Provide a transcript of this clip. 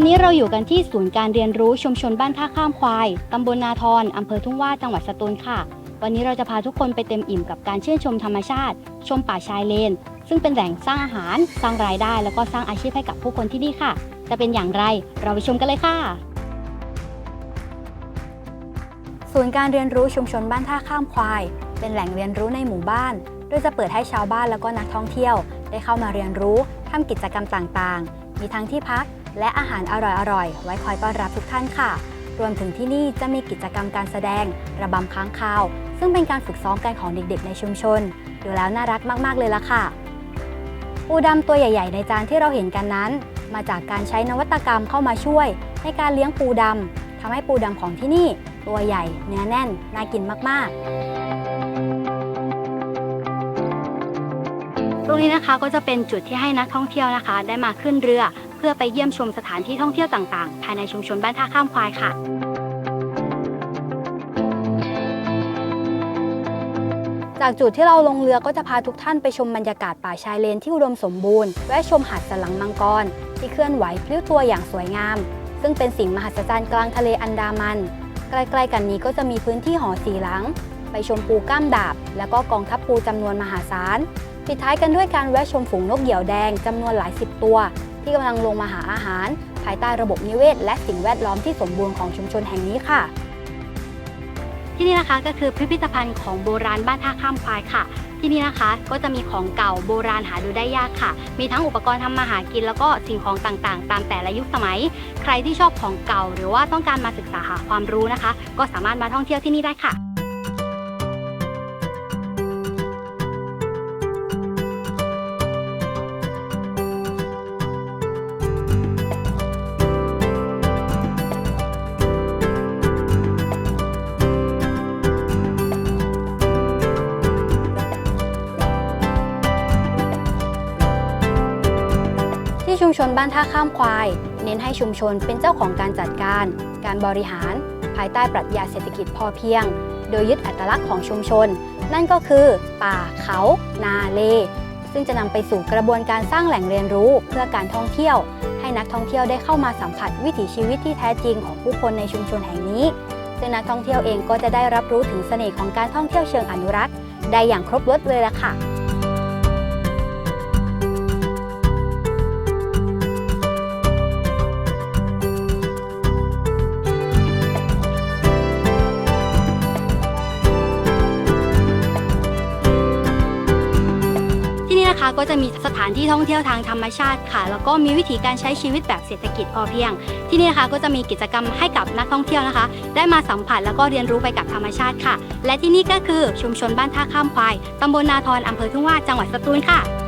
วันนี้เราอยู่กันที่ศูนย์การเรียนรู้ชุมชนบ้านท่าข้ามควาย ตำบลนาทรอำเภอทุ่งว่าจังหวัดสตูลค่ะ วันนี้เราจะพาทุกคนไปเต็มอิ่มกับการชื่นชมธรรมชาติ ชมป่าชายเลน ซึ่งเป็นแหล่งสร้างอาหาร สร้างรายได้ แล้วก็สร้างอาชีพให้กับผู้คนที่นี่ค่ะ จะเป็นอย่างไร เราไปชมกันเลยค่ะ ศูนย์การเรียนรู้ชุมชนบ้านท่าข้ามควาย เป็นแหล่งเรียนรู้ในหมู่บ้าน โดยจะเปิดให้ชาวบ้านแล้วก็นักท่องเที่ยว ได้เข้ามาเรียนรู้ทำกิจกรรมต่างๆ มีทั้งที่พัก และอาหารอร่อยๆ ไว้คอยต้อนรับทุกท่านค่ะ รวมถึงที่นี่จะมีกิจกรรมการแสดง ระบำค้างคาว ซึ่งเป็นการฝึกซ้อมกันของเด็กๆ ในชุมชน ดูแล้วน่ารักมากๆเลยล่ะค่ะ ปูดำตัวใหญ่ ๆ ในจานที่เราเห็นกันนั้น มาจากการใช้นวัตกรรมเข้ามาช่วย ในการเลี้ยงปูดำทำให้ปูดำของที่นี่ ตัวใหญ่ เนื้อแน่น น่ากินมากๆ ตรงนี้นะคะก็จะเป็นจุดที่ให้นักท่องเที่ยวนะคะ ได้มาขึ้นเรือ เพื่อไปเยี่ยมชมสถานที่ท่องเที่ยวต่างๆ ภายในชุมชนบ้านท่าข้ามควายค่ะ จากจุดที่เราลงเรือก็จะพาทุกท่านไปชมบรรยากาศป่าชายเลนที่อุดมสมบูรณ์แวะชมหาดสลังมังกร ที่เคลื่อนไหวพลิ้วตัวอย่างสวยงาม ซึ่งเป็นสิ่งมหัศจรรย์กลางทะเลอันดามันใกล้ๆกันนี้ก็จะมีพื้นที่หอสีหลัง ไปชมปูก้ามดาบ แล้วก็กองทัพปูจำนวนมหาศาล ปิดท้ายกันด้วยการแวะชมฝูงนกเหยี่ยวแดงจำนวนหลายสิบตัว ที่กำลังลงมาหาอาหาร ภายใต้ระบบนิเวศ และสิ่งแวดล้อมที่สมบูรณ์ของชุมชนแห่งนี้ค่ะ ที่นี่นะคะก็คือพิพิธภัณฑ์ของโบราณบ้านท่าข้ามควายค่ะ ที่นี่นะคะก็จะมีของเก่าโบราณหาดูได้ยากค่ะ มีทั้งอุปกรณ์ทำมาหากินแล้วก็สิ่งของต่างๆ ตามแต่ละยุคสมัย ใครที่ชอบของเก่า หรือว่าต้องการมาศึกษาหาความรู้นะคะ ก็สามารถมาท่องเที่ยวที่นี่ได้ค่ะ ชุมชนบ้านท่าข้ามควาย เน้นให้ชุมชนเป็นเจ้าของการจัดการ การบริหาร ภายใต้ปรัชญาเศรษฐกิจพอเพียง โดยยึดอัตลักษณ์ของชุมชน นั่นก็คือ ป่าเขา นาเล ซึ่งจะนำไปสู่กระบวนการสร้างแหล่งเรียนรู้เพื่อการท่องเที่ยว ให้นักท่องเที่ยวได้เข้ามาสัมผัสวิถีชีวิตที่แท้จริงของผู้คนในชุมชนแห่งนี้ซึ่งนักท่องเที่ยวเองก็จะได้รับรู้ถึงเสน่ห์ของการท่องเที่ยวเชิงอนุรักษ์ ได้อย่างครบรถเลยล่ะค่ะ ก็จะมีสถานที่ท่องเที่ยวทางธรรมชาติค่ะ แล้วก็มีวิธีการใช้ชีวิตแบบเศรษฐกิจพอเพียง ที่นี่นะคะก็จะมีกิจกรรมให้กับนักท่องเที่ยวนะคะ ได้มาสัมผัสแล้วก็เรียนรู้ไปกับธรรมชาติค่ะ และที่นี่ก็คือชุมชนบ้านท่าข้ามควายตำบลนาทรอำเภอทุ่งว่าจังหวัดสตูลค่ะ